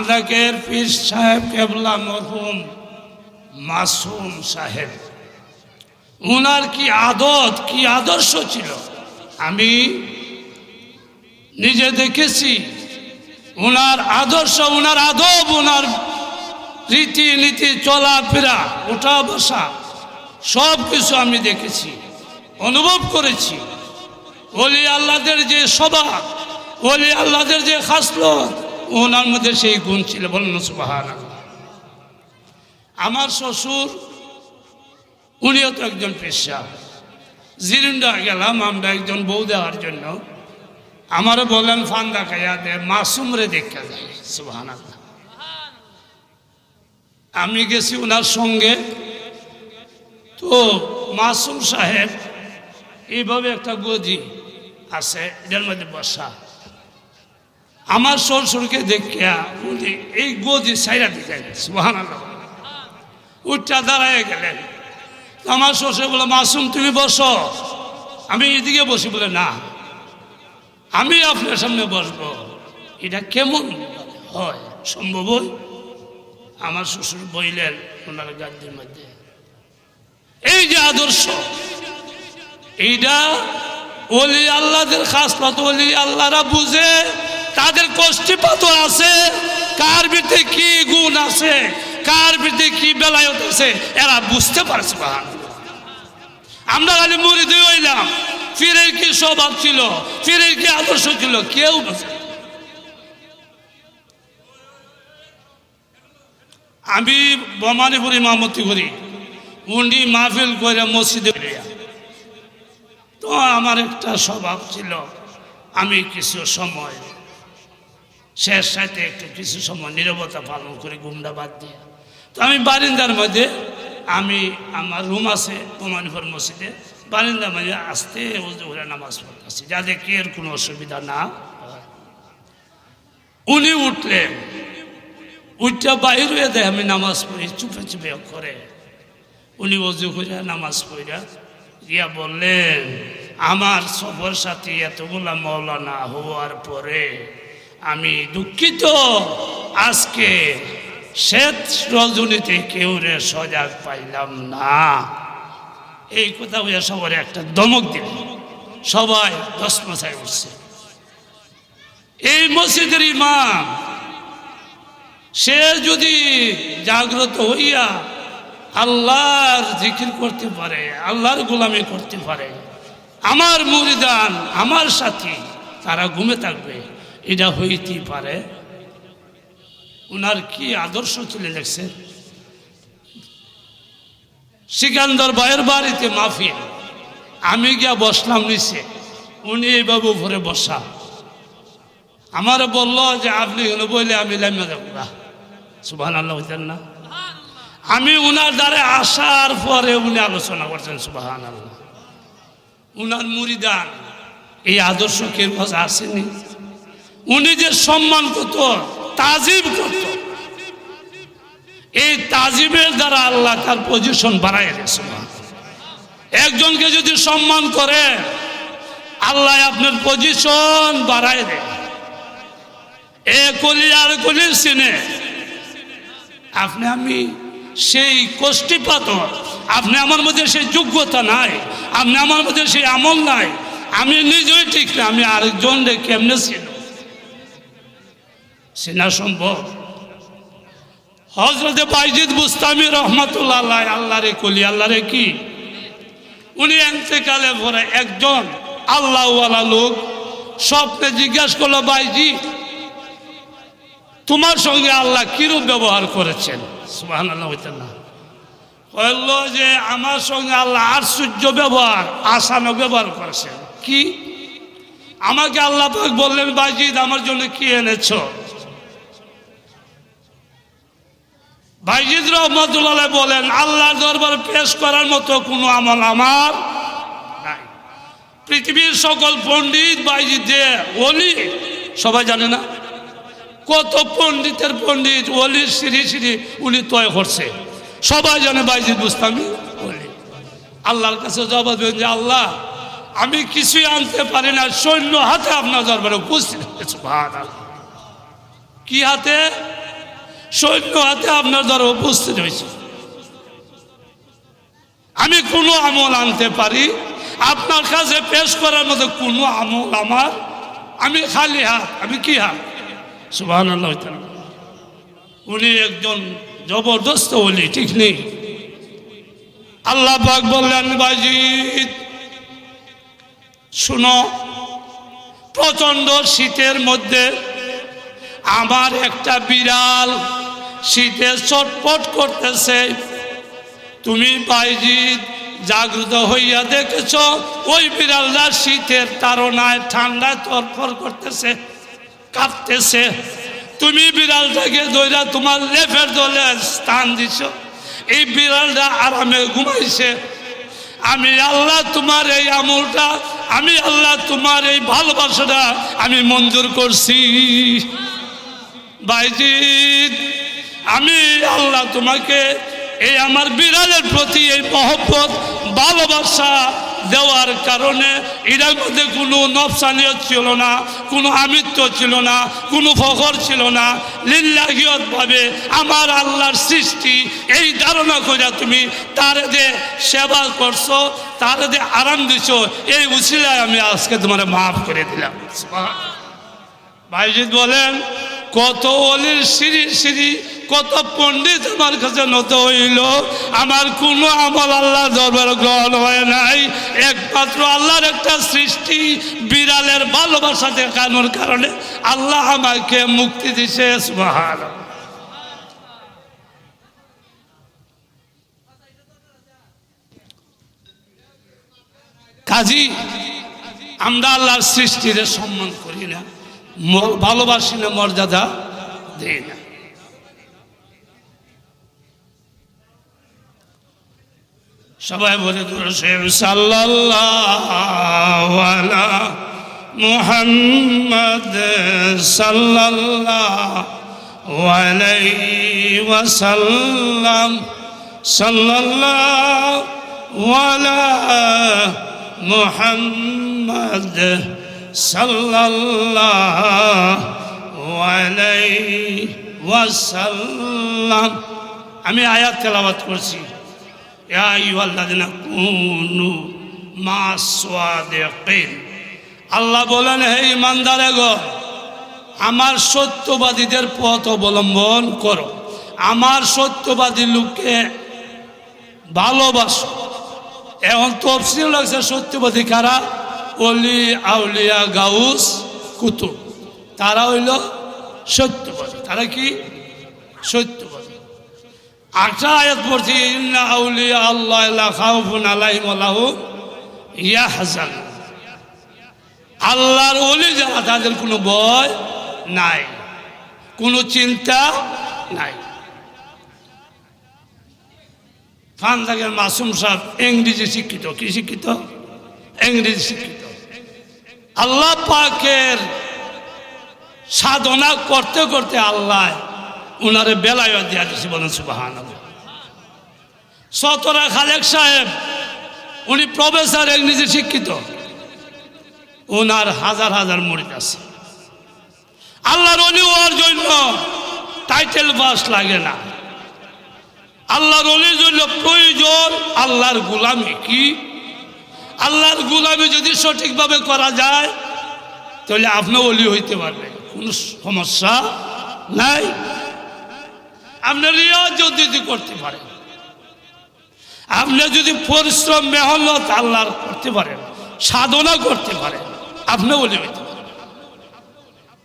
ফান্দাকের পীর সাহেব কেবলা মরহুম মাসুম সাহেব। উনার কি আদত, কি আদর্শ ছিল? আমি নিজে দেখেছি, উনার আদর্শ, উনার আদব, উনার রীতি নীতি চলাফেরা ওঠা বসা সব কিছু আমি দেখেছি, অনুভব করেছি। ওলি আল্লাদের যে সভা ওলি আল্লাদের যে খাসলত ওনার মধ্যে সেই গুণ ছিল, বলুন সুবাহান আমার শ্বশুর, উনিও তো একজন পেশা জিরিন্ডা গেলাম আমরা একজন বউ দেওয়ার জন্য। আমারও বলেন ফান্দা খাইয়া দে, মাসুমরে দেখা যায়। সুবাহান আমি গেছি ওনার সঙ্গে। তো মাসুম সাহেব, এইভাবে একটা গদি আছে এটার মধ্যে বসা। আমার শ্বশুরকে দেখিয়া উনি এই গদি সাইরা দিলেন সুহান উঠটা দাঁড়ায় গেলেন। আমার শ্বশুর বলে, মাসুম, তুমি বসো। আমি এদিকে বসি। বলে, না, আমি আপনার সামনে বসবো। এটা কেমন হয়, সম্ভব? আমার শ্বশুর বইলেন ওনার গাদ্যের মধ্যে, এই যে আদর্শ, এইটা ওলি আল্লাহদের খাস পাত ওলি আল্লাহরা বুঝে তাদের কষ্টিপাত আছে। কার ভিতরে কি গুণ আছে? কার ভিতরে কি বেলায়ত আছে? এরা বুঝতে পারছে বাহান আমরা খালি মুড়ি দিয়ে হইলাম ফিরের কি স্বভাব ছিল? ফিরের কি আদর্শ ছিল? কেউ না। আমি বমানিপুরি মামতি করি। উন্ডি মাহফিল করে মসজিদে। তো আমার একটা স্বভাব ছিল। আমি কিছু সময় শেষ সাথে একটু কিছু সময় নিরবতা পালন করে গুমটা বাদ দিয়ে। তো আমি বারিন্দার মধ্যে, আমি আমার রুম আছে ওমানিপুর মসজিদে, বারিন্দার মধ্যে আসতে করে নামাজ পড়তেছি, যাতে কি এর কোনো অসুবিধা না। উনি উঠলেন। উঠটা বাইর হয়ে দেয়, আমি নামাজ পড়ি, চুপে চুপে করে। উনি অজু করে নামাজ পড়া, গিয়া বললেন, আমার সফর সাথী এতগুলা মৌলানা হওয়ার পরে আমি দুঃখিত। আজকে শ্বেত রজনীতে কেউ রে সজাগ পাইলাম না। এই কথা হইয়া সবার একটা দমক দিল। সবাই দশ উঠছে। এই মসজিদের ইমাম, সে যদি জাগ্রত হইয়া আল্লাহর জিকির করতে পারে, আল্লাহর গোলামি করতে পারে, আমার মুরিদান, আমার সাথী, তারা ঘুমে থাকবে। এটা হইতেই পারে। উনার কি আদর্শ তুলে দেখছে সিকান্দর ভাইয়ের বাড়িতে মাফিয়া আমি গিয়া বসলাম নিচে। উনি এইভাবে উপরে বসা। আমার বলল যে আপনি এখানে বললে আমি লাইমে সুবাহ আল্লাহ হইতেন না। আমি উনার দ্বারে আসার পরে উনি আলোচনা করছেন সুবাহ আল্লাহ উনার মুরিদান এই আদর্শ কেউ আসেনি উনি যে সম্মান করত, তাজিব করত। এই তাজিবের দ্বারা আল্লাহ তার পজিশন বাড়াই দিয়েছে একজনকে যদি সম্মান করে, আল্লাহ আপনার পজিশন বাড়াই দেয়। এ কলি আর কলির সিনে, আপনি আমি সেই কষ্টিপাত আপনি আমার মধ্যে সেই যোগ্যতা নাই, আপনি আমার মধ্যে সেই আমল নাই, আমি নিজেই ঠিক না, আমি আরেকজন কেমনে ছিল? চেনা সম্ভব। হজরতে বাইজিদ বুস্তামি রহমতুল্লাহ আল্লাহ আল্লাহ রে কলি আল্লাহ রে কি? উনি এতেকালে পরে একজন আল্লাহওয়ালা লোক। স্বপ্নে জিজ্ঞাসা করল, বাইজি, তোমার সঙ্গে আল্লাহ কিরূপ ব্যবহার করেছেন? সুবাহ যে আমার সঙ্গে আল্লাহ আশ্চর্য ব্যবহার আসানো ব্যবহার করেছেন। কি? আমাকে আল্লাহ বললেন বাজিদ আমার জন্য কি এনেছো? বাইজিদ রহমতুল্লাহ বলেন, আল্লাহর দরবার পেশ করার মতো কোনো আমল আমার নাই। পৃথিবীর সকল পণ্ডিত বাইজিদ ওলি, সবাই জানে না? কত পণ্ডিতের পণ্ডিত ওলির সিঁড়ি সিঁড়ি উনি তয় করছে। সবাই জানে বাইজিদ বুঝতামি ওলি। আল্লাহর কাছে জবাব দেবেন যে, আল্লাহ, আমি কিছুই আনতে পারি না, সৈন্য হাতে আপনার দরবারে উপস্থিত। কি হাতে? সৈন্য হাতে আপনার দ্বারা উপস্থিত হয়েছে। আমি কোনো আমল আনতে পারি, আপনার কাছে পেশ করার মতো কোনো আমল আমার, আমি খালি হাত, আমি কি হাত? সুবাহ উনি একজন জবরদস্ত বলি ঠিক নেই। আল্লাহ পাক বললেন বাজিদ শুনো, প্রচণ্ড শীতের মধ্যে আমার একটা বিড়াল শীতে চটপট করতেছে। তুমি বাইজিৎ জাগ্রত হইয়া দেখেছ, ওই বিড়ালটা শীতের তাড়নায় ঠান্ডায় তরফর করতেছে, কাঁপতেছে। তুমি বিড়ালটাকে দইরা তোমার লেফের দলে স্থান দিছ। এই বিড়ালটা আরামে ঘুমাইছে। আমি আল্লাহ তোমার এই আমলটা, আমি আল্লাহ তোমার এই ভালোবাসাটা আমি মঞ্জুর করছি। বাইজিৎ আমি আল্লাহ তোমাকে এই আমার বিড়ালের প্রতি এই মহব্বত, ভালোবাসা দেওয়ার কারণে এটার মধ্যে কোনো নফসানিয়ত ছিল না, কোনো আমিত্ব ছিল না, কোনো ফখর ছিল না। লিল্লাহিয়তভাবে আমার আল্লাহর সৃষ্টি এই ধারণা করে তুমি তার যে সেবা করছ, তার যে আরাম দিছো, এই উচিলায় আমি আজকে তোমার মাফ করে দিলাম। ভাইজিৎ বলেন, কত অলির সিঁড়ি সিঁড়ি কত পণ্ডিত আমার কাছে নত হইল। আমার কোনো আমল আল্লাহ দরবার গ্রহণ হয় নাই। একমাত্র আল্লাহর একটা সৃষ্টি বিড়ালের ভালোবাসা দেখানোর কারণে আল্লাহ আমাকে মুক্তি দিছে সুবহান কাজী, আমরা আল্লাহর সৃষ্টিরে সম্মান করি না ভালোবাসি না, মর্যাদা দেই না। সবাই বলে দুরসেব সাল্লাল্লাহু মুহাম্মদ সাল্লাল্লাহু আলাইহি ওয়াসাল্লাম। সাল্লাল্লাহু আলা মুহাম্মদ সাল্লাল্লাহু আলাইহি ওয়াসাল্লাম। আমি আয়াত তেলাওয়াত করছি। আল্লাহ বলেন, হে ইমানদারে গো, আমার সত্যবাদীদের পথ অবলম্বন করো। আমার সত্যবাদী লোককে ভালোবাসো। এখন তফসিল লাগছে, সত্যবাদী কারা? অলি, আউলিয়া, গাউস, কুতুব। তারা হইল সত্যবাদী। তারা কি? সত্যবাদী। আটটা আয়াত পড়ছি ইন্না আউলিয়া আল্লাহ লা খাউফুন আলাইহিম ওয়া লাহুম ইয়াহজান। আল্লাহর ওলি যারা, তাদের কোনো ভয় নাই, কোনো চিন্তা নাই। ফান্দাগের মাসুম সাহেব ইংরেজি শিক্ষিত। কি শিক্ষিত? ইংরেজি শিক্ষিত। আল্লাহ পাকের সাধনা করতে করতে আল্লাহ উনারে বেলায় দিয়া দিছি বলেন সুবাহান সতরা খালেক সাহেব, উনি প্রফেসর, এক নিজে শিক্ষিত। ওনার হাজার হাজার মরিদ আছে। আল্লাহর অলি হওয়ার জন্য টাইটেল বাস লাগে না। আল্লাহর অলির জন্য প্রয়োজন আল্লাহর গুলামি কি? আল্লাহর গুলামি যদি সঠিকভাবে করা যায়, তাহলে আপনি অলি হইতে পারবেন। কোনো সমস্যা নাই। আপনি রিয়াজ যদি করতে পারেন। আপনি যদি পরিশ্রম, মেহনত আল্লাহর করতে পারেন, সাধনা করতে পারেন, আপনি অলি হইতে পারেন।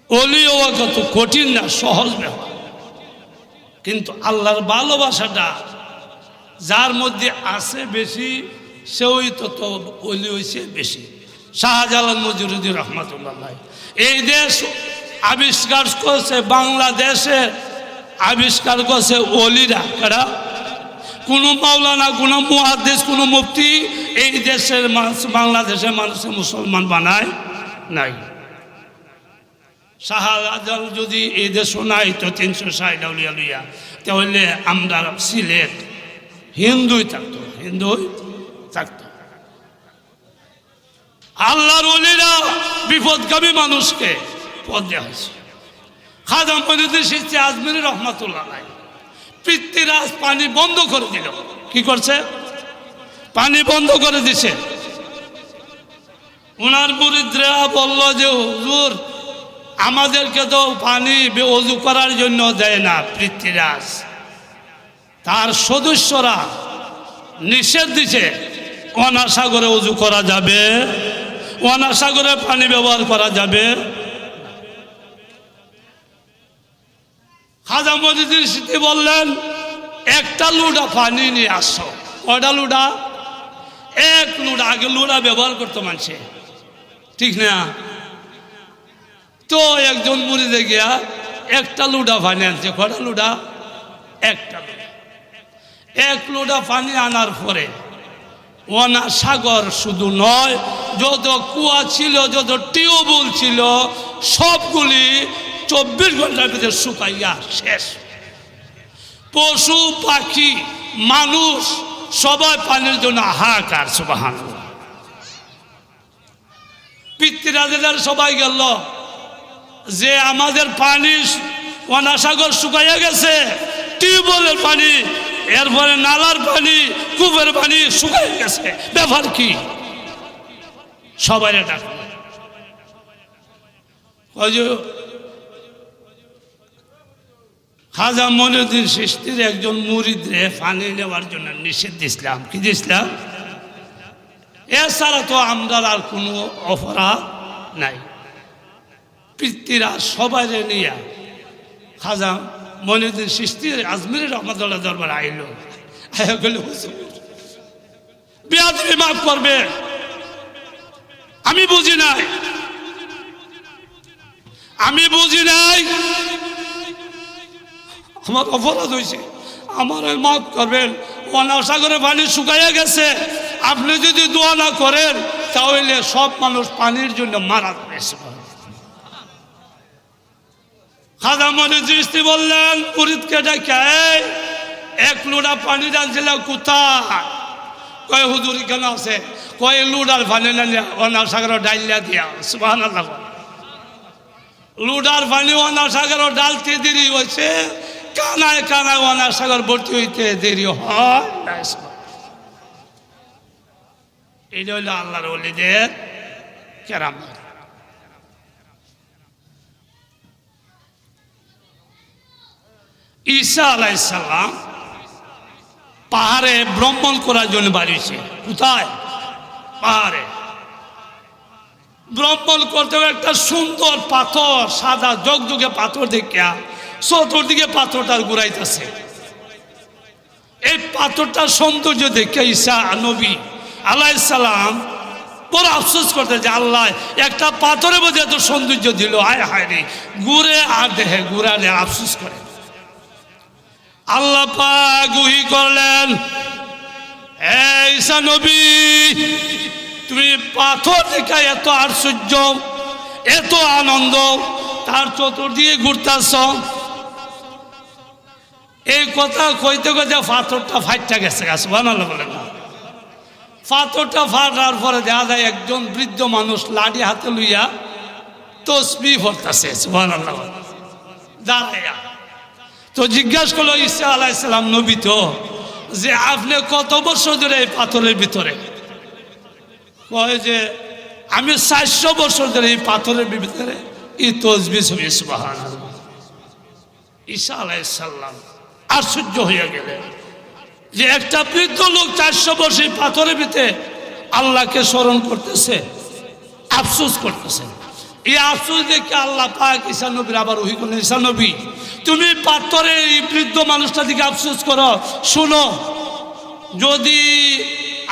অলি হওয়া কত কঠিন না, সহজ ব্যাপার কিন্তু আল্লাহর ভালোবাসাটা যার মধ্যে আছে বেশি সেই তত অলি হয়েছে বেশি। শাহজালাল মজুরুদ্দিন রহমতুল্লাহ এই দেশ আবিষ্কার করছে বাংলাদেশের আবিষ্কার করছে অলিরা কারা কোনো মাওলানা, কোনো মুহাদ্দিস, কোনো মুফতি এই দেশের মানুষ, বাংলাদেশের মানুষকে মুসলমান বানায় নাই। শাহজাল যদি এই দেশও নাই তো তিনশো ষাট আউলিয়া লইয়া, তাহলে আমরা সিলেট হিন্দুই থাকতো হিন্দুই থাকতো। আল্লাহর অলিরা বিপদগামী মানুষকে পদ দেওয়া হয়েছে। খাজা মনিদুর শিষ্টি আজমির রহমতুল্লাহ পৃথ্বীরাজ পানি বন্ধ করে দিল। কি করছে? পানি বন্ধ করে দিছে। ওনার মুরিদরা বলল যে, হুজুর, আমাদেরকে তো পানি অজু করার জন্য দেয় না পৃথ্বীরাজ তার সদস্যরা নিষেধ দিছে, অনাসাগরে উজু করা যাবে, অনাসাগরে পানি ব্যবহার করা যাবে। খাজা মজিদুর স্মৃতি বললেন, একটা লুডা পানি নিয়ে আসো। কয়টা লুডা? এক লুডা, আগে লুডা ব্যবহার করতো মানুষে। ঠিক না? তো একজন মুড়িতে গিয়া একটা লুডা পানি আনছে। কয়টা লুডা? একটা লুডা। এক লোটা পানি আনার পরে ওনা সাগর শুধু নয়, যত কুয়া ছিল, যত টিউবওয়েল ছিল, সবগুলি চব্বিশ ঘণ্টার ভিতরে শুকাইয়া শেষ। পশু, পাখি, মানুষ, সবাই পানির জন্য হাহাকার সুবাহান পিতৃরাজেদার সবাই গেল, যে আমাদের পানি অনাসাগর শুকাইয়া গেছে, টিউবওয়েলের পানি, এরপরে নালার পানি, কূপের পানি শুকাই গেছে। ব্যাপার কি? সবাই ডাক ওই যে খাজা মনুদ্দিন সৃষ্টির একজন মুরিদরে পানি নেওয়ার জন্য নিষেধ দিছিলাম। কি দিছিলাম? এছাড়া তো আমরা আর কোনো অপরাধ নাই। পিতৃরা সবাই নিয়ে খাজা মনিউদ্দিন সৃষ্টির আজমিরের রহমতুল্লাহ দরবার আইল। আয়া গেল বিয়া তুমি মাফ করবে। আমি বুঝি নাই। আমি বুঝি নাই আমার অপরাধ হয়েছে। আমার মাফ করবেন। অনাসাগরে পানি শুকাইয়া গেছে। আপনি যদি দোয়া না করেন তাহলে সব মানুষ পানির জন্য মারা যাবে। খাজা মনে দৃষ্টি বললেন মুরিদকে ডেকে "এই, এক লুড়া পানি জানছিল কোথায়? কয় হুজুর কেন আছে। কয় লুডার পানি না অনার সাগর ডাইলিয়া দিয়া সুবাহ লুডার পানি অনার সাগর ডালতে দেরি হয়েছে। কানায় কানায় অনার সাগর ভর্তি হইতে দেরি হয়। এটা হইল আল্লাহর অলিদের কেরামত। ঈসা আলাইসাল্লাম পাহাড়ে ভ্রমণ করার জন্য বাড়িয়েছে কোথায়? পাহাড়ে। ভ্রমণ করতে একটা সুন্দর পাথর, সাদা জগজগে পাথর দেখিয়া চতুর্দিকে পাথরটার ঘুরাইতেছে। এই পাথরটার সৌন্দর্য দেখে ঈসা নবী আলাইসাল্লাম বড় আফসোস করতে যে আল্লাহ, একটা পাথরের মধ্যে এত সৌন্দর্য দিল। আয় হায় রে, ঘুরে আর দেখে ঘুরালে আফসোস করে। আল্লাহ পাক উহি করলেন ঈসা নবী, তুমি পাথর দেখা এত আশ্চর্য, এত আনন্দ, তার চতুর্দিকে ঘুরতেছ এই কথা কইতে কইতে পাথরটা ফাইটটা গেছে গাছ বানালো বলে না। পাথরটা ফাটার পরে দেখা যায় একজন বৃদ্ধ মানুষ লাঠি হাতে লইয়া তসবি ভরতেছে সুবহানাল্লাহ দাঁড়াইয়া। তো জিজ্ঞাসা করল, ঈসা আলাইসালাম নবী তো, যে আপনি কত বছর ধরে এই পাথরের ভিতরে? কয় যে, আমি চারশো বছর ধরে এই পাথরের ভিতরে এই তসবি ছবি সুবাহান ঈসা আলাইসাল্লাম আশ্চর্য হইয়া গেলেন যে একটা বৃদ্ধ লোক চারশো এই পাথরের ভিতরে আল্লাহকে স্মরণ করতেছে, আফসোস করতেছে। এই আফসোস দেখে আল্লাহ পাক ঈসা নবীর আবার ওই করলেন, ঈসা নবী, তুমি পাথরের এই বৃদ্ধ মানুষটা দিকে আফসোস করো। শুনো, যদি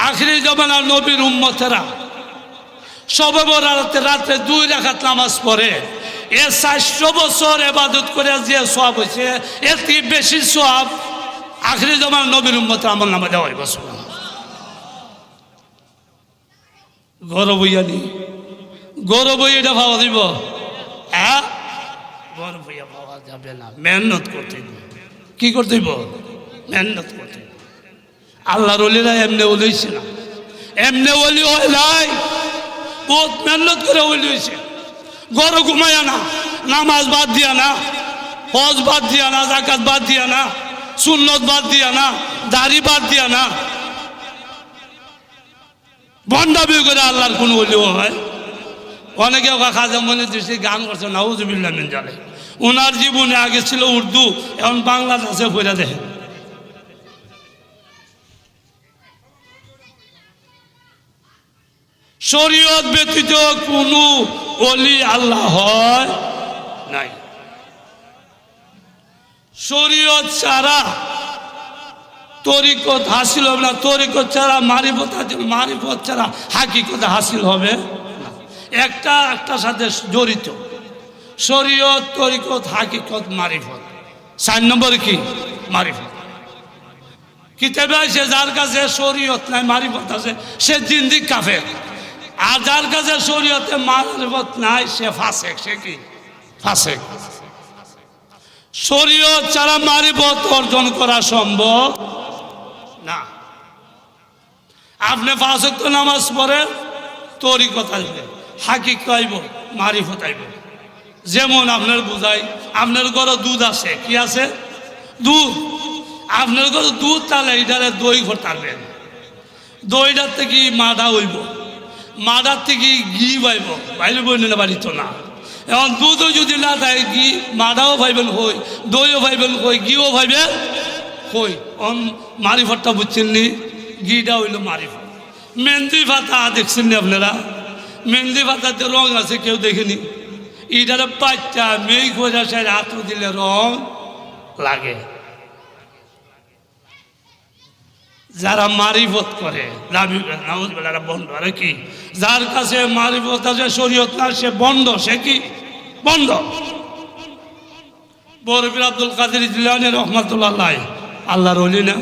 আখরি জমানার নবীর উম্মতেরা সবে বরাতে রাত্রে দুই রাখাত নামাজ পড়ে এ চারশো বছর এবাদত করে যে সব হয়েছে, এর থেকে বেশি সব আখরি জমানার নবীর উম্মতের আমল নামা দেওয়া হইব গরব হইয়া নি। গরব এটা ভাবা দিব হ্যাঁ? গরব হইয়া পাওয়া যাবে না। মেহনত করতে। কি করতে হইব? মেহনত করতে। আল্লাহর অলিরা এমনি ওলিয়েছে না। এমনি ওলি হয় নাই। বহুত মেহনত করে ওলি হয়েছে গরু ঘুমাইয়া না নামাজ বাদ দিয়া না হজ বাদ দিয়া না জাকাত বাদ দিয়া না সুন্নত বাদ দিয়া না দাড়ি বাদ দিয়া না বন্ডাবি করে আল্লাহর কোন অলিও হয়। অনেকে ওকা খাজা মনে দৃষ্টি গান করছে, নাউজুবিল্লাহ মিন জালে ওনার জীবনে আগে ছিল উর্দু, এখন বাংলাদেশে পড়ে দেখেন। শরীয়ত ব্যতীত কোনো অলি আল্লাহ হয় নাই। শরীয়ত ছাড়া তরিকত হাসিল হবে না। তরিকত ছাড়া মারিফত মারিফত ছাড়া হাকিকত হাসিল হবে না। একটা সাথে জড়িত। শরীয়ত, তরিকত, হাকিকত, মারিফত। চার নম্বর কি? মারিফত। কিতাবে আছে, যার কাছে শরীয়ত নাই, মারিফত আছে, সে জিন্দিক কাফের। আর যার কাছে শরীয়তে মারিফত নাই, সে ফাসেক, সে কি? ফাসেক। শরীয়ত ছাড়া মারিফত অর্জন করা সম্ভব না। আপনি ফাঁসক নামাজ পড়ে, তরিকত আসবে হাকিক আইব, মারিফত আইব। যেমন আপনার বুঝাই, আপনার ঘরে দুধ আছে, কি আছে? দুধ। আপনার ঘরে দুধ তাহলে এইটারে দই ঘটাবেন দইটার থেকে মাদা হইব। মাদার থেকে ঘি পাইব বাইরে বই না বাড়িত না। এখন দুধও যদি না দেয়, ঘি মাদাও ভাইবেন হই দইও ভাইবেন হই ঘিও ভাইবেন হই অন মারিফতটা বুঝছেন নি, ঘিটা হইল মারিফত। মেহেন্দি পাতা দেখছেন নি আপনারা? মেহেন্দি পাতাতে রং আছে, কেউ দেখেনি? এটারে বাচ্চা মেঘ হয়ে আসে হাত দিলে রং লাগে। যারা মারিফত করে করে বন্ধ, আরে কি? যার কাছে মারিফত আছে, শরীয়ত না, সে বন্ধ, সে কি? বন্ধ। বরফির আব্দুল কাদের জিলানি রহমাতুল্লাহ আল্লাহর অলি না।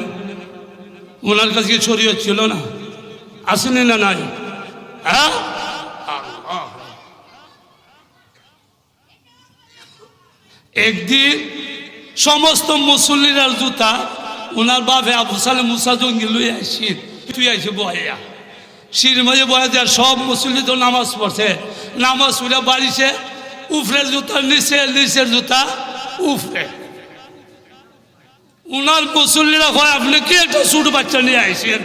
ওনার কাছে কি শরীয়ত ছিল না? আসেনি না নাই? হ্যাঁ? একদিন সমস্ত মুসল্লিরার জুতা ওনার বাপে আবু সালে মুসা জঙ্গি লই আইসি, তুই আইসি বয়া শির মাঝে বয়া দেওয়ার সব মুসল্লি তো নামাজ পড়ছে। নামাজ পড়ে বাড়িছে, উফরের জুতা নিচে নিচের জুতা, উফরে। উনার মুসল্লিরা হয় আপনি কি একটা ছোট বাচ্চা নিয়ে আইসেন?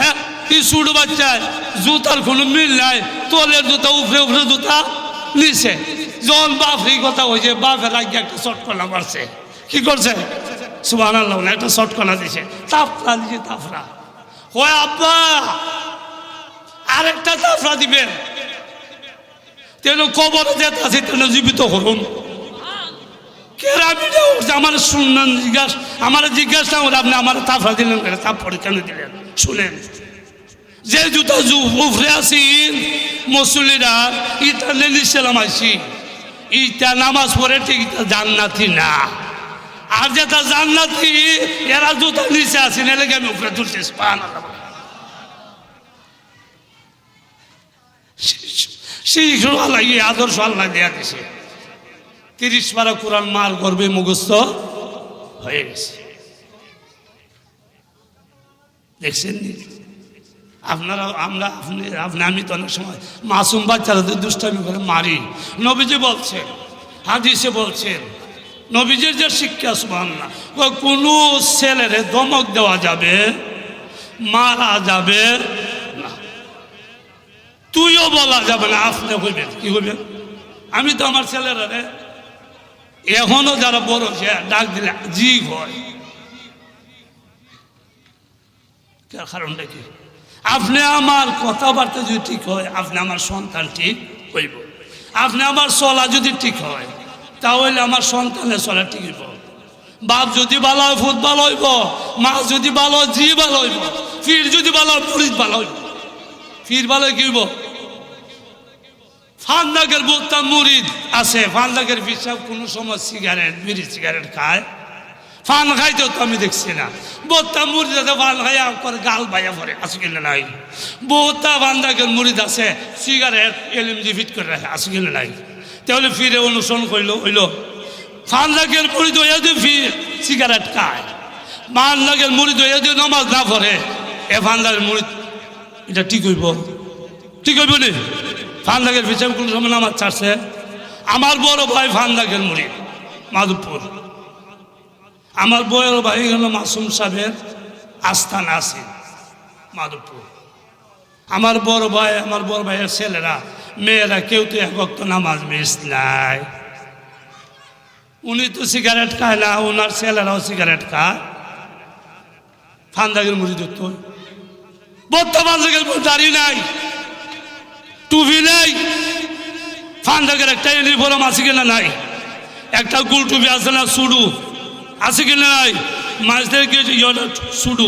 হ্যাঁ কি ছোট বাচ্চা জুতার কোনো মিল নাই। তোলের জুতা, উফরে উফরে জুতা, নিচে। যখন বাপরি কথা হয়েছে বাপের আগে একটা চটকনা মারছে। কি করছে? সুবাহ আল্লাহ একটা চটকনা দিছে। তাফরা দিছে, তাফরা। হয় আব্বা, আরেকটা তাফরা দিবেন। তেন কবর যেতে আছে, তেন জীবিত করুন কেরামিটা আমার শুনলেন জিজ্ঞাসা, আমার জিজ্ঞাসা করে আপনি আমার তাফরা দিলেন কেন? তারপরে কেন দিলেন? শুনেন। যে জুতা উফরে আসিন মুসল্লিরা ইটা নিলাম আইসি ইটা নামাজ পড়ে ঠিক জান্নাতি না। আর যেটা জান্নাতি, এরা জুতা নিচে আসি নাহলে আমি উপরে তুলছি পান শিশু আল্লাহ, এই আদর্শ আল্লাহ দেয়া দিছে। তিরিশ পারা কোরআন মার গর্বে মুখস্থ হয়ে গেছে। দেখছেন আপনারা, আমরা, আপনি আপনি, আমি তো অনেক সময় মাসুম বাচ্চারাদের দুষ্টামি করে মারি। নবীজি বলছেন, হাদিসে বলছেন নবীজির যে শিক্ষা সুমান না কোনো ছেলেরে দমক দেওয়া যাবে? মারা যাবে? না। তুইও বলা যাবে না, আপনি হইবেন কি হইবেন আমি তো আমার ছেলেরা রে, এখনও যারা বড়, সে ডাক দিলে জি হয়। কারণটা কি? আপনি আমার কথাবার্তা যদি ঠিক হয়, আপনি আমার সন্তান ঠিক হইব। আপনি আমার চলা যদি ঠিক হয় তাহলে আমার সন্তানের চলা হইব। বাপ যদি ভালো হয় ফুট ভালো হইব। মা যদি ভালো জি ভালো হইব। ফির যদি ভালো পুরিত ভালো হইব। ফির ভালো কি হইব? ফান্দাকের বোত্তা মুরিদ আছে। ফান্দাকের পিসাব কোনো সময় সিগারেট বিড়ি সিগারেট খায়। ফান খাইতেও তো আমি দেখছি না। বোত্তা মুরিদ আছে, ফান খাইয়া করে গাল বাইয়া পরে আছে কিনা নাই। বোত্তা ফান্দাকের মুরিদ আছে সিগারেট এলিম ফিট করে রাখে আছে কিনা নাই। তাহলে ফিরে অনুসরণ করল হইল ফান্দাকের মুরিদ হইয়া দিয়ে ফির সিগারেট খায়। ফান্দাকের মুড়ি হইয়া দিয়ে নমাজ না পড়ে, এ ফান্দাকের মুড়ি, এটা ঠিক হইব? ঠিক হইব নি? ফান্দাকের পিছনে কোন সময় নামাজ ছাড়ছে? আমার বড় ভাই ফান্দাকের মুড়ি, মাধবপুর। আমার বয়ের ভাই হলো মাসুম সাহেবের আস্থান আছে, মাধবপুর। আমার বড় ভাই, আমার বড় ভাইয়ের ছেলেরা মেয়েরা কেউ তো এক ভক্ত নামাজ মিস নাই। উনি তো সিগারেট খায় না ওনার ছেলেরাও সিগারেট খায়। ফান্দাগের মুড়ি ধরত বর্তমান যুগের দাড়ি নাই, টুপি নেই। ফান্দাগের একটা ইউনিফর্ম আছে কিনা নাই? একটা গুল টুপি আছে না সুডু? আছে কিনা নাই? মাছদের কি ইয়টা সুডু।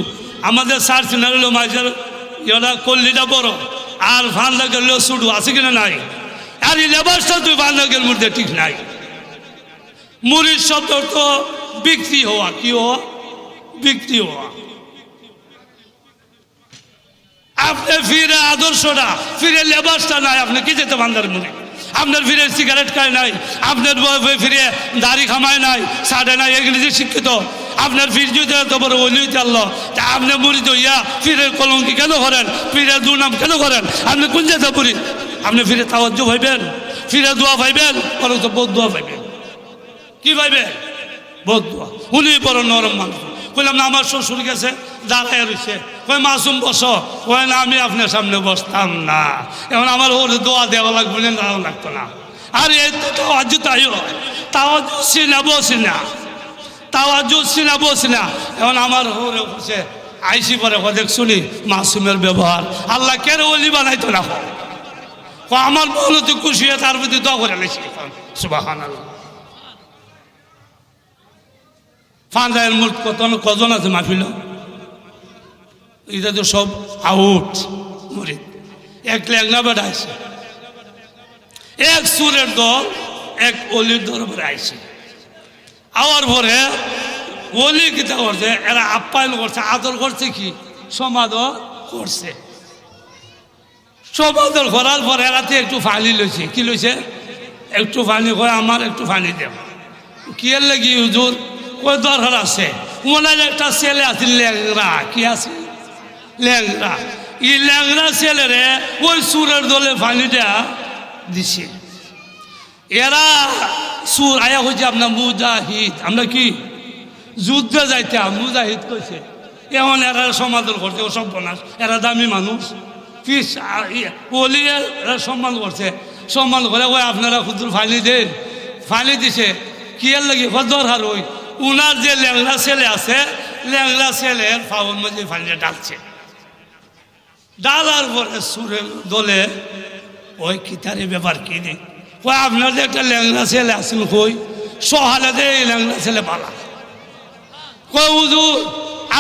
আমাদের সার সিনার হলো মাছের ইয়টা কল্লিটা বড়। আর ফান্দাগের হলো সুডু আছে কিনা নাই? আর এই লেবাসটা তুই ফান্দাগের মধ্যে ঠিক নাই। মুড়ির শব্দ তো বিক্রি হওয়া, কি হওয়া? বিক্রি হওয়া। আপনি ফিরে আদর্শটা, ফিরে লেবাসটা নাই, আপনি কি যেতে বান্দার মুড়ি? আপনার ফিরে সিগারেট খায় নাই, আপনার ফিরে দাড়ি খামায় নাই সাড়ে নাই, এগুলি যে শিক্ষিত। আপনার ফির যদি এত বড় ওলি তা আপনি মুড়ি ইয়া ফিরে কলঙ্কি কেন করেন? ফিরে দুনাম কেন করেন? আপনি কোন যেতে পুরি আপনি ফিরে তাওয়াজ্য ভাইবেন? ফিরে দোয়া ভাইবেন? বরং তো বোধ দোয়া ভাইবেন। কি ভাইবে? বোধ দোয়া। উনি বড় নরম মানুষ। কইলাম না, আমার শ্বশুর গেছে, দাঁড়ায় রয়েছে কই মাসুম, বস। কই না, আমি আপনার সামনে বসতাম না। এখন আমার ওর দোয়া দেওয়া লাগবে না, দেওয়া লাগতো না। আর, এই তো হয় তাওয়াজু সিনা বসি না তাওয়াজু সিনা বসি এখন আমার ওরে বসে আইসি পরে দেখ শুনি, মাসুমের ব্যবহার, আল্লাহ কেন ওলি বানাইতো না? আমার মহলতে খুশি হয়ে, তার প্রতি দোয়া করে লেছি সুবাহান ফান্দায়ের মূল কত কজন আছে মাহফিল? এটা তো সব আউট মরিদ। এক লেগনা বেড়া এক সুরের দল, এক অলির দরবারে আইছে আওয়ার পরে অলি কিতা করছে, এরা আপ্যায়ন করছে, আদর করছে কি? সমাদর করছে। সমাদর করার পর এরাতে একটু ফানি লইছে। কি লইছে? একটু ফানি করে আমার একটু ফানি দেব কি এর লাগি হুজুর? কই দরকার আছে। ওনার একটা ছেলে আছে ল্যাংরা কি আছে? ল্যাংরা ই ল্যাংরা ছেলেরে ওই সুরের দলে ফানিটা দিছে। এরা সুর আয়া হচ্ছে আপনার মুজাহিদ। আমরা কি? যুদ্ধে যাইতে মুজাহিদ কইছে এমন এরা সমাদর করছে, ও সব বনাস এরা দামি মানুষ। এরা সম্মান করছে। সম্মান করে ওই আপনারা ক্ষুদ্র ফানি দেন। ফানি দিছে, কি এর লাগে দরকার ওই? উনার যে ল্যাংলা ছেলে আছে ল্যাংলা ছেলের ফাউন মাঝে ফানিয়ে ডাকছে। ডালার পরে সুরের দলে, ওই কিতারে ব্যাপার কি ওই আপনার যে একটা ল্যাংলা ছেলে আছেন কই সহালে দে এই ল্যাংলা ছেলে পালা কই হুজুর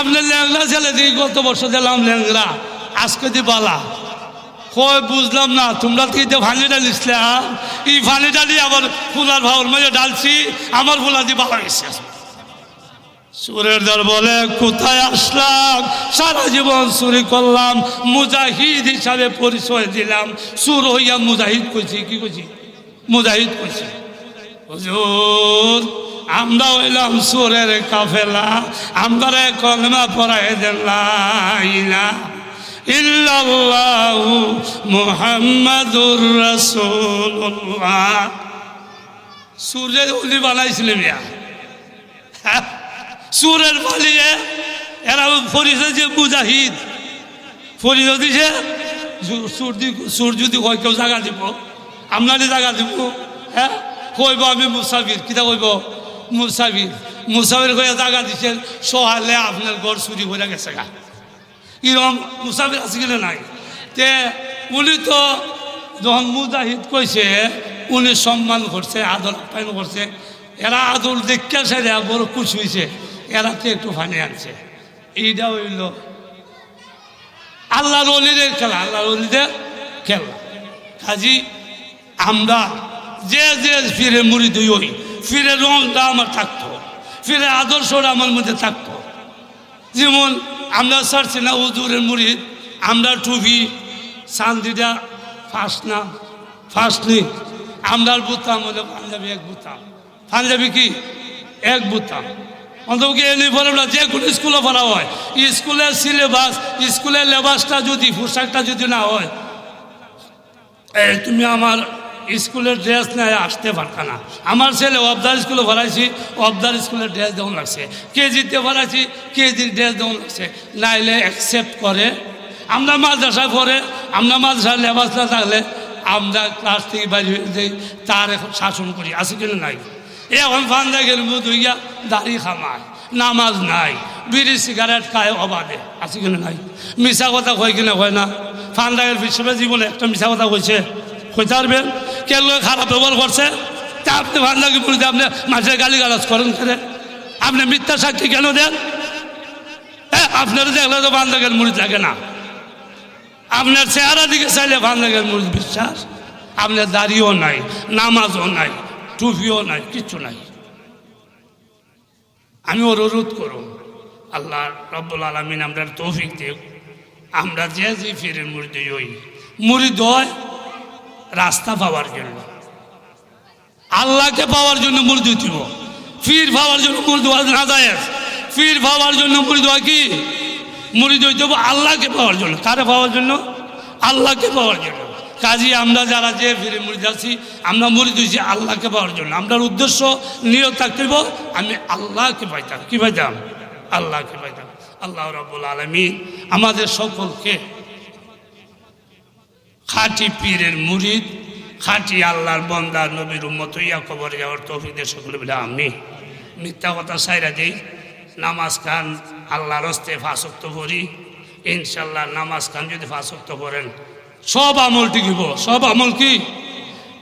আপনার ল্যাংলা ছেলে দিয়ে গত বছর দিলাম ল্যাংরা আজকে দি পালা কই বুঝলাম না তোমরা যে ফানিটা নিছিলাম এই ফানিটা দিয়ে আবার ফুলার ভাউর মাঝে ডালছি আমার ফুলা দিয়ে বালা গেছে সুরের দল বলে, কোথায় আসলাম? সারা জীবন চুরি করলাম। মুজাহিদ হিসাবে পরিচয় দিলাম। সুর হইয়া মুজাহিদ কইছি, কি কইছি? মুজাহিদ করছে হুজুর আমরা হইলাম সুরের কাফেলা আমরা কলমা পড়াই দিলাম ইল্লাল্লাহু মুহাম্মাদুর রাসূলুল্লাহ। সূর্যের উলি বানাইছিলেন ইয়া হ্যাঁ সুরের পালিয়ে এরা ফরিসে যে মুজাহিদ ফরিস দিছে সুর যদি কয় কেউ জায়গা দিব? আপনারই জায়গা দিব হ্যাঁ? কইব আমি মুসাফির। কিতা কইব? মুসাফির। মুসাফির কয়ে জায়গা দিছেন, সহালে আপনার গড় চুরি করে গেছে গা। এরকম মুসাফির আছে কিনা নাই? তে উনি তো যখন মুজাহিদ কইছে, উনি সম্মান করছে, আদর আপ্যায়ন করছে। এরা আদর দেখা সেরা বড় খুশি হয়েছে এরাতে একটু ফানি আনছে। এইটা হইল আল্লাহর অলিদের খেলা, আল্লাহর অলিদের খেলা। কাজী আমরা যে যে ফিরে মুড়ি দুই ওই ফিরে রংটা আমার থাকতো, ফিরে আদর্শটা আমার মধ্যে থাকতো। যেমন আমরা ছাড়ছি না উজুরের মুড়ি আমরা টুপি, চান্দিটা ফার্স্ট না ফার্স্ট নি আমরার বুতাম হলো পাঞ্জাবি এক বুতাম পাঞ্জাবি কি? এক বুতাম অন্তত ইউনিফর্মটা যে কোনো স্কুলে পড়া হয়। স্কুলের সিলেবাস, স্কুলের লেবাসটা যদি, পোশাকটা যদি না হয়, এই তুমি আমার স্কুলের ড্রেস নেয়, আসতে পারত না। আমার ছেলে অবদার স্কুলে ভরাইছি অবদার স্কুলের ড্রেস দেওয়া লাগছে। কেজিতে ভরাইছি কেজির ড্রেস দেওয়া লাগছে। নাইলে অ্যাকসেপ্ট করে। আমরা মাদ্রাসায় পড়ে, আমরা মাদ্রাসায় লেবাস না থাকলে আমরা ক্লাস থেকে বাইরে হয়ে যাই, তার এখন শাসন করি, আছে কিনা নাই? এখন ফান্দা গেলে মুখ দাড়ি খামায়, নামাজ নাই, বিড়ি সিগারেট খায় অবাধে, আছে কিনা নাই? মিশা কথা কয় কিনা কয় না? ফান্দাগের হিসেবে জীবনে একটা মিশা কথা কইছে, কইতে পারবেন? কে লোক খারাপ ব্যবহার করছে? তা আপনি ফান্দাকে বলতে আপনি মাঝে গালি গালাজ করেন কেন? আপনি মিথ্যা সাক্ষী কেন দেন? হ্যাঁ আপনার দেখলে তো বান্দাগের মুড়ি থাকে না। আপনার চেহারা দিকে চাইলে বান্দাগের মুড়ি বিশ্বাস। আপনার দাড়িও নাই, নামাজও নাই, টুপিও নাই, কিচ্ছু নাই। আমি অনুরোধ করুন আল্লাহ রব্বুল আলমিন আমরা তৌফিক দেব আমরা যে যে ফিরের মুড়ি হই মুড়ি হয় রাস্তা পাওয়ার জন্য। আল্লাহকে পাওয়ার জন্য মুড়ি দিব ফির পাওয়ার জন্য মুড়ি দেওয়া না ফির পাওয়ার জন্য দেওয়া কি? মুড়ি দই দেবো আল্লাহকে পাওয়ার জন্য। কারে পাওয়ার জন্য? আল্লাহকে পাওয়ার জন্য। কাজী আমরা যারা যে ফিরে মুড়ি যাচ্ছি আমরা মুড়ি দিয়েছি আল্লাহকে পাওয়ার জন্য। আমরার উদ্দেশ্য নিয়োগ থাকতেইব আমি আল্লাহকে পাইতাম। কী পাইতাম? আল্লাহকে পাইতাম। আল্লাহ রব্বুল আলমী আমাদের সকলকে খাঁটি পীরের মুরিদ, খাঁটি আল্লাহর বন্দা নবীর উম্মত ইয়া কবরে যাওয়ার তৌফিকদের সকলে বলে আমি মিথ্যা কথা সাইরা দেই, নামাজ খান, আল্লাহর হস্তে ফাঁসক্ত করি ইনশাল্লাহ নামাজ খান যদি ফাঁসক্ত করেন সব আমল টিকিব সব আমল কি?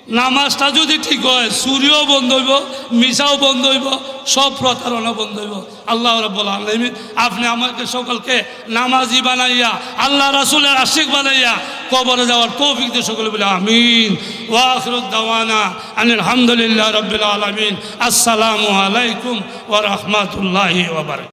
নামাজটা যদি ঠিক হয় সূর্যও বন্ধ হইব, মিশাও বন্ধ হইব, সব প্রতারণা বন্ধ হইব। আল্লাহ রব্বুল আলমিন আপনি আমাকে সকলকে নামাজি বানাইয়া, আল্লাহ রাসুলের আশিক বানাইয়া কবরে যাওয়ার তৌফিক দিয়ে সকলে বলে আমিন। ওয়াখরুদ্দাওয়ানা আনিল হামদুলিল্লাহ রবিল আলমিন। আসসালামু আলাইকুম ওয়া রাহমাতুল্লাহি ওয়া বারাকাতুহু।